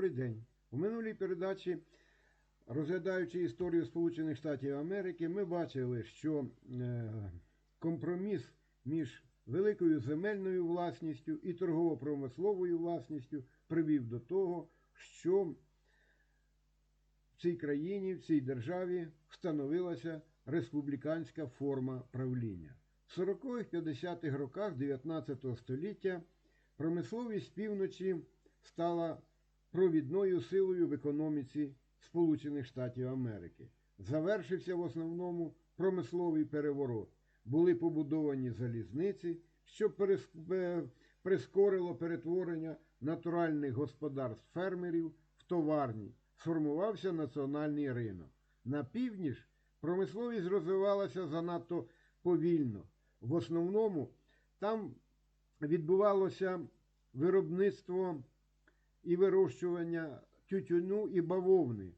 Добрий день. У минулій передачі, розглядаючи історію Сполучених Штатів Америки, ми бачили, що е, компроміс між великою земельною власністю і торгово-промисловою власністю привів до того, що в цій країні, в цій державі встановилася республіканська форма правління. В 40-х-50-х роках 19 століття промисловість півночі стала провідною силою в економіці Сполучених Штатів Америки. Завершився в основному промисловий переворот. Були побудовані залізниці, що прискорило перетворення натуральних господарств фермерів в товарні. Сформувався національний ринок. На північ промисловість розвивалася занадто повільно. В основному там відбувалося виробництво і вирощування тютюну і бавовни,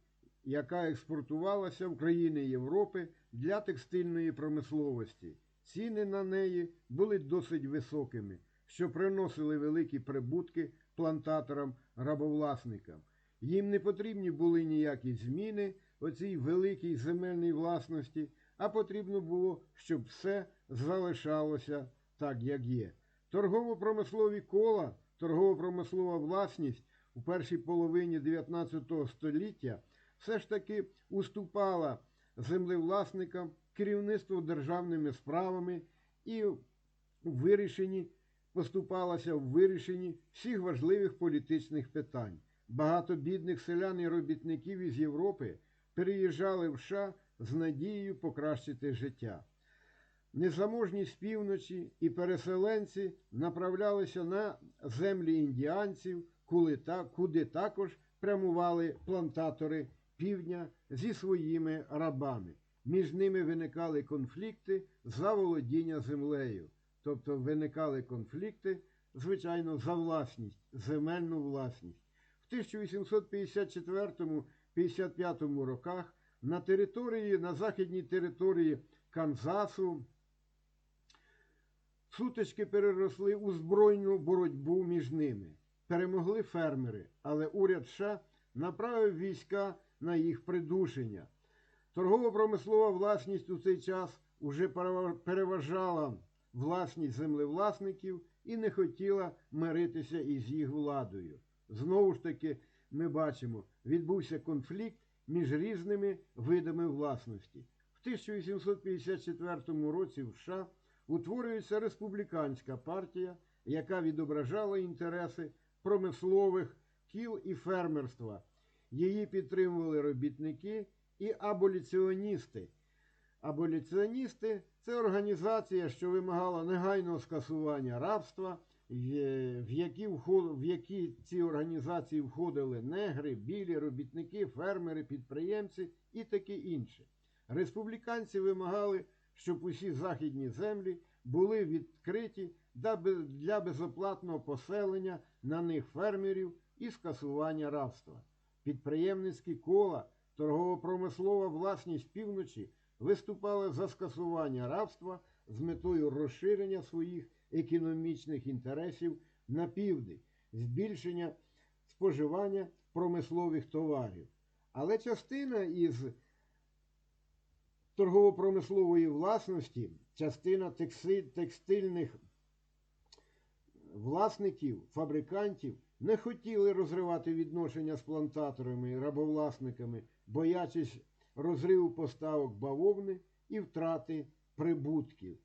яка експортувалася в країни Європи для текстильної промисловості. Ціни на неї були досить високими, що приносили великі прибутки плантаторам-рабовласникам. Їм не потрібні були ніякі зміни у цій великій земельній власності, а потрібно було, щоб все залишалося так, як є. Торгово-промислові кола, торгово-промислова власність у першій половині 19 століття все ж таки уступала землевласникам керівництво державними справами і в вирішенні поступалася в вирішенні всіх важливих політичних питань. Багато бідних селян і робітників із Європи переїжджали в США з надією покращити життя. Незаможні з півночі і переселенці направлялися на землі індіанців, куди та- куди також прямували плантатори півдня зі своїми рабами. Між ними виникали конфлікти за володіння землею. Тобто виникали конфлікти, звичайно, за власність, земельну власність. В 1854-55 роках на території, на західній території Канзасу сутички переросли у збройну боротьбу між ними. Перемогли фермери, але уряд США направив війська на їх придушення. Торгово-промислова власність у цей час уже переважала власність землевласників і не хотіла миритися із їх владою. Знову ж таки, ми бачимо, відбувся конфлікт між різними видами власності. В 1854 році в США утворюється республіканська партія, яка відображала інтереси промислових кіл і фермерства. Її підтримували робітники і аболіціоністи. Аболіціоністи це організація, що вимагала негайного скасування рабства, в- які, вход- в які ці організації входили негри, білі, робітники, фермери, підприємці і таке інше. Республіканці вимагали, щоб усі західні землі були відкриті для безоплатного поселення на них фермерів і скасування рабства. Підприємницькі кола, торгово-промислова власність півночі виступали за скасування рабства з метою розширення своїх економічних інтересів на південь, збільшення споживання промислових товарів. Але частина із торгово-промислової власності, частина текстильних власників, фабрикантів не хотіли розривати відношення з плантаторами і рабовласниками, боячись розриву поставок бавовни і втрати прибутків.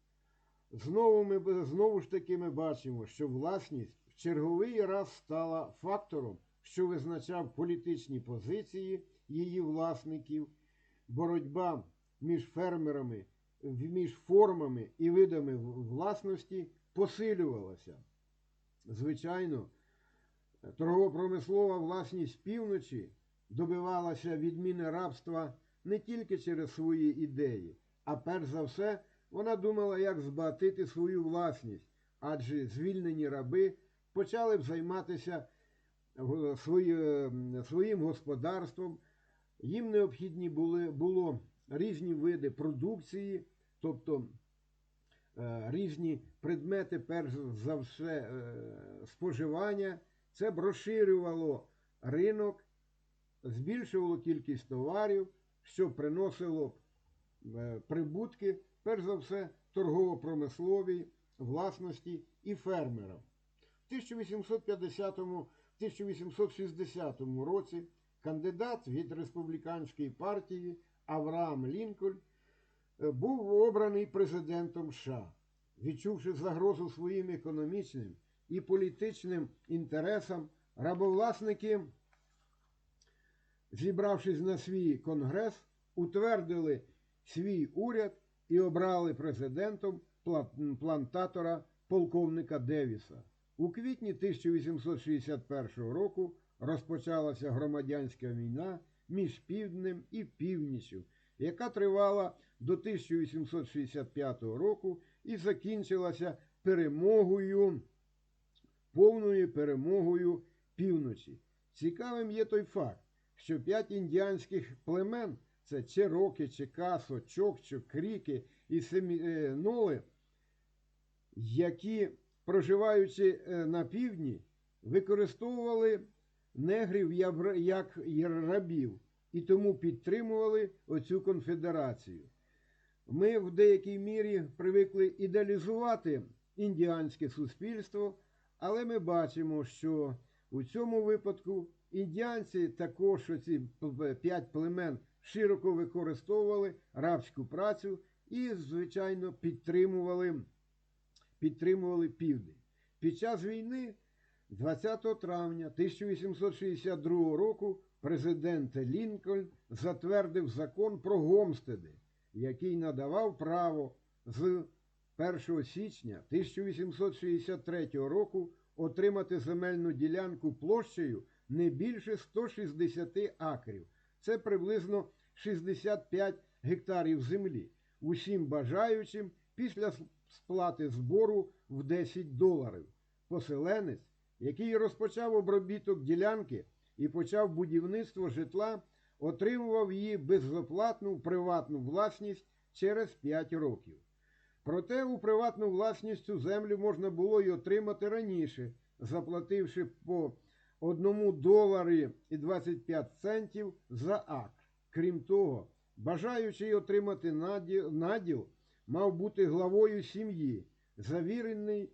Знову, ми, знову ж таки ми бачимо, що власність в черговий раз стала фактором, що визначав політичні позиції її власників, боротьба між фермерами, між формами і видами власності посилювалася. Звичайно, торгово-промислова власність півночі добивалася відміни рабства не тільки через свої ідеї, а перш за все вона думала, як збагатити свою власність, адже звільнені раби почали б займатися е, своїм господарством. Їм необхідні були, було різні види продукції, тобто е, різні предмети, перш за все, е, споживання. Це розширювало ринок, збільшувало кількість товарів, що приносило е, прибутки, перш за все, торгово-промисловій власності і фермерам. В 1850-1860 році кандидат від республіканської партії Авраам Лінкольн е, був обраний президентом США. Відчувши загрозу своїм економічним і політичним інтересам, рабовласники, зібравшись на свій конгрес, утвердили свій уряд і обрали президентом плантатора полковника Девіса. У квітні 1861 року розпочалася громадянська війна між півднем і північчю, яка тривала до 1865 року і закінчилася перемогою, повною перемогою півночі. Цікавим є той факт, що п'ять індіанських племен це Чероки, Чекасо, Чокчо, Кріки і Семіноли, які, проживаючи е, на півдні, використовували негрів як рабів і тому підтримували оцю конфедерацію. Ми в деякій мірі привикли ідеалізувати індіанське суспільство, але ми бачимо, що у цьому випадку індіанці також ці п'ять племен широко використовували рабську працю і, звичайно, підтримували, підтримували південь. Під час війни 20 травня 1862 року президент Лінкольн затвердив закон про гомстеди, який надавав право з 1 січня 1863 року отримати земельну ділянку площею не більше 160 акрів. Це приблизно 65 гектарів землі. Усім бажаючим після сплати збору в 10 доларів. Поселенець, який розпочав обробіток ділянки і почав будівництво житла, отримував її безоплатну приватну власність через 5 років. Проте у приватну власність цю землю можна було й отримати раніше, заплативши по 1 доларі і 25 центів за акр. Крім того, бажаючий отримати наділ, наділ мав бути главою сім'ї, завірений,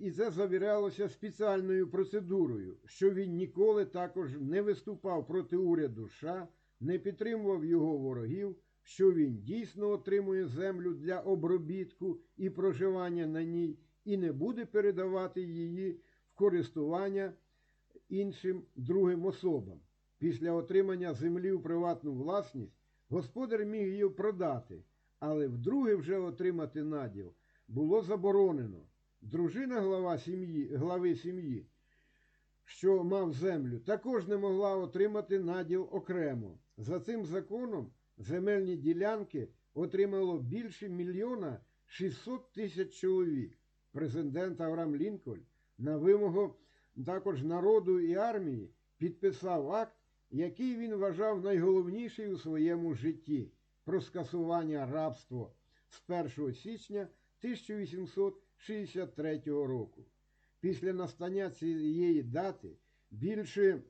і це завірялося спеціальною процедурою, що він ніколи також не виступав проти уряду США, не підтримував його ворогів, що він дійсно отримує землю для обробітку і проживання на ній, і не буде передавати її в користування іншим другим особам. Після отримання землі у приватну власність господар міг її продати, але вдруге вже отримати наділ було заборонено. Дружина глава сім'ї, глави сім'ї, що мав землю, також не могла отримати наділ окремо. За цим законом земельні ділянки отримало більше мільйона 600 тисяч чоловік. Президент Авраам Лінкольн на вимогу також народу і армії підписав акт, який він вважав найголовніший у своєму житті про скасування рабства з 1 січня 1863 року. Після настання цієї дати більше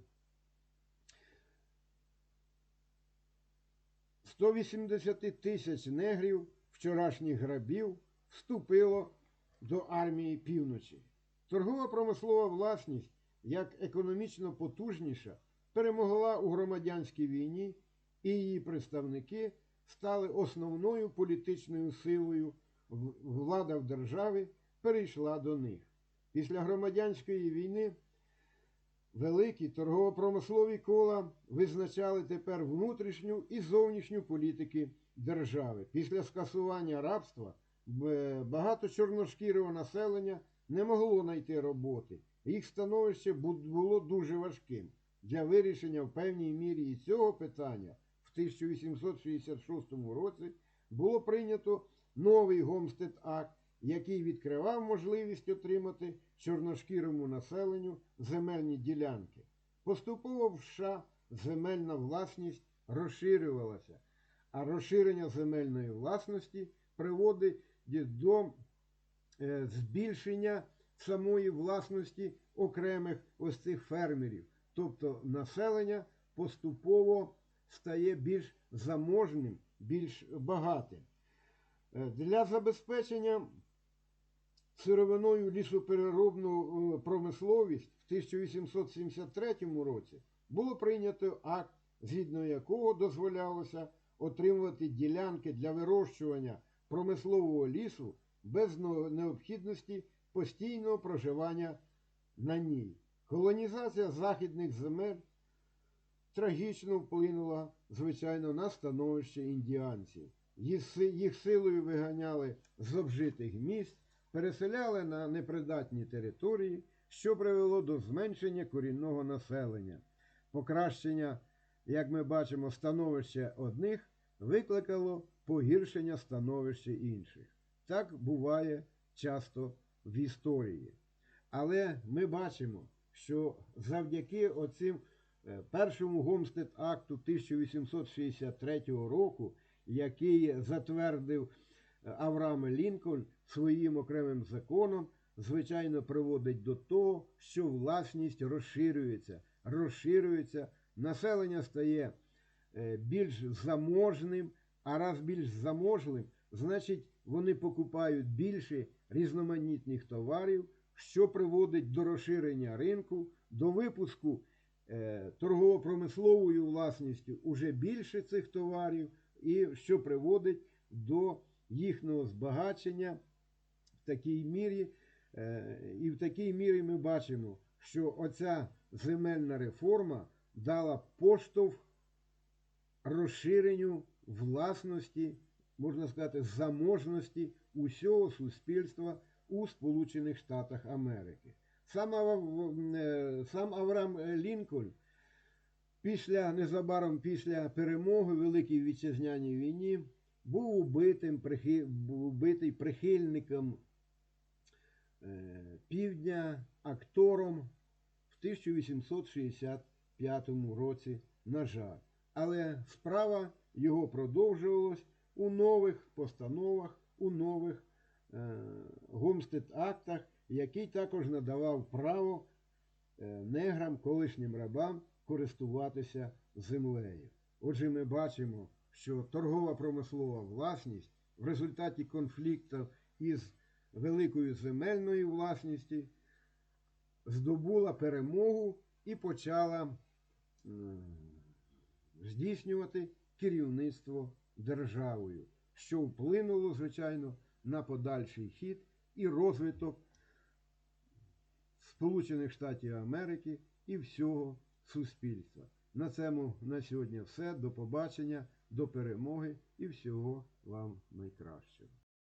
180 тисяч негрів, вчорашніх грабів, вступило до армії півночі. Торгова промислова власність, як економічно потужніша, перемогла у громадянській війні, і її представники стали основною політичною силою. Влада в державі перейшла до них. Після громадянської війни великі торгово-промислові кола визначали тепер внутрішню і зовнішню політики держави. Після скасування рабства багато чорношкірого населення не могло знайти роботи. Їх становище було дуже важким. Для вирішення в певній мірі і цього питання в 1866 році було прийнято новий Гомстед Акт, який відкривав можливість отримати чорношкірому населенню земельні ділянки. Поступово в США земельна власність розширювалася, а розширення земельної власності приводить до збільшення самої власності окремих ось цих фермерів. Тобто населення поступово стає більш заможним, більш багатим. Е, Для забезпечення сировиною лісопереробну е, промисловість в 1873 році було прийнято акт, згідно якого дозволялося отримувати ділянки для вирощування промислового лісу без необхідності постійного проживання на ній. Колонізація західних земель трагічно вплинула, звичайно, на становище індіанців. Їх, силою виганяли з обжитих місць, переселяли на непридатні території, що привело до зменшення корінного населення. Покращення, як ми бачимо, становища одних викликало погіршення становища інших. Так буває часто в історії. Але ми бачимо, що завдяки оцим е, першому Гомстед акту 1863 року, який затвердив Авраам Лінкольн своїм окремим законом, звичайно, приводить до того, що власність розширюється, розширюється, населення стає е, більш заможним, а раз більш заможним, значить вони покупають більше різноманітних товарів, що приводить до розширення ринку, до випуску е, торгово-промисловою власністю уже більше цих товарів, і що приводить до їхнього збагачення в такій мірі. Е, і в такій мірі ми бачимо, що оця земельна реформа дала поштовх розширенню власності, можна сказати, заможності усього суспільства у Сполучених Штатах Америки. Сам, е, Авраам Лінкольн після незабаром після перемоги в Великій Вітчизняній війні був убитим, прихи- убитий прихильником е, півдня актором в 1865 році, на жаль. Але справа його продовжувалась у нових постановах, у нових е, Гомстед актах, який також надавав право е, неграм, колишнім рабам користуватися землею. Отже, ми бачимо, що торгова промислова власність в результаті конфлікту із великою земельною власністю здобула перемогу і почала здійснювати керівництво державою, що вплинуло, звичайно, на подальший хід і розвиток Сполучених Штатів Америки і всього суспільства. На цьому на сьогодні все. До побачення, до перемоги і всього вам найкращого.